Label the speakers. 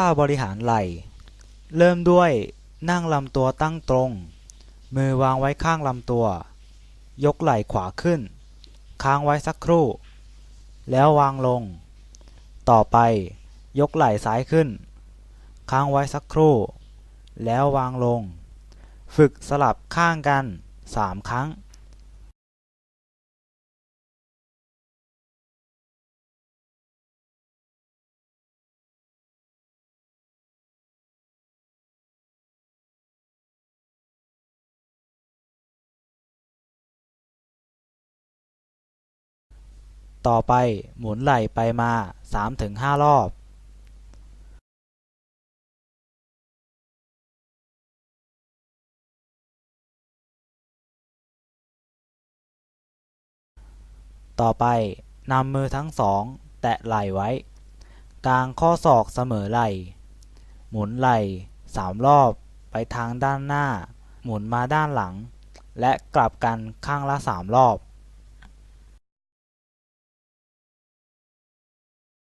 Speaker 1: ท่าบริหารไหล่ เริ่มด้วยนั่งลำตัวตั้งตรง มือวางไว้ข้างลำตัว ยกไหล่ขวาขึ้น ค้างไว้สักครู่ แล้ววางลง ต่อไปยกไหล่ซ้ายขึ้น ค้างไว้สักครู่ แล้ววางลง ฝึกสลับข้างกัน 3 ครั้ง ต่อไปหมุนไหล่ไปมา 3-5 รอบต่อไปนำมือทั้งสองแตะไหล่ไว้ กลางข้อศอกเสมอไหล่ หมุนไหล่สามรอบไปทางด้านหน้า หมุนมาด้านหลัง และกลับกันข้างละสามรอบ